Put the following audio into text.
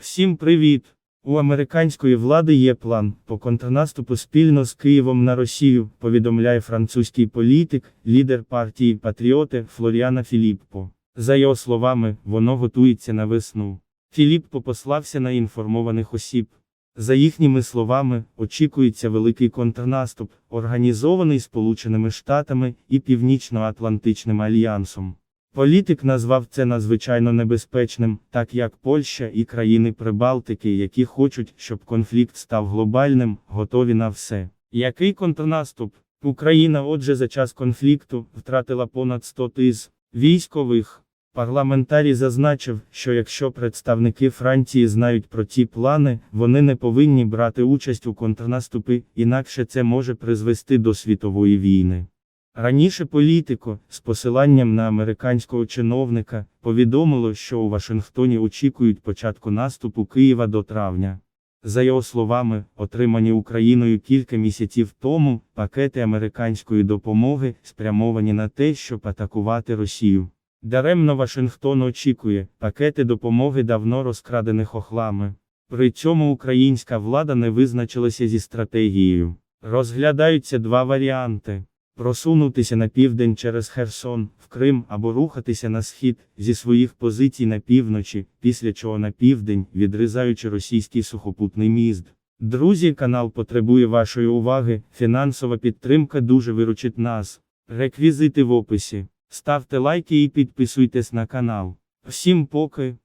Всім привіт! У американської влади є план по контрнаступу спільно з Києвом на Росію, повідомляє французький політик, лідер партії Патріоти Флоріана Філіппо. За його словами, воно готується на весну. Філіппо послався на інформованих осіб. За їхніми словами, очікується великий контрнаступ, організований Сполученими Штатами і Північно-Атлантичним альянсом. Політик назвав це надзвичайно небезпечним, так як Польща і країни Прибалтики, які хочуть, щоб конфлікт став глобальним, готові на все. Який контрнаступ? Україна, отже, за час конфлікту втратила понад 100 тисяч військових. Парламентарій зазначив, що якщо представники Франції знають про ці плани, вони не повинні брати участь у контрнаступі, інакше це може призвести до світової війни. Раніше політико, з посиланням на американського чиновника, повідомило, що у Вашингтоні очікують початку наступу Києва до травня. За його словами, отримані Україною кілька місяців тому, пакети американської допомоги спрямовані на те, щоб атакувати Росію. Даремно Вашингтон очікує, пакети допомоги давно розкрадених охлами. При цьому українська влада не визначилася зі стратегією. Розглядаються два варіанти. Просунутися на південь через Херсон, в Крим або рухатися на схід зі своїх позицій на півночі, після чого на південь, відрізаючи російський сухопутний міст. Друзі, канал потребує вашої уваги, фінансова підтримка дуже виручить нас. Реквізити в описі. Ставте лайки і підписуйтесь на канал. Всім поки.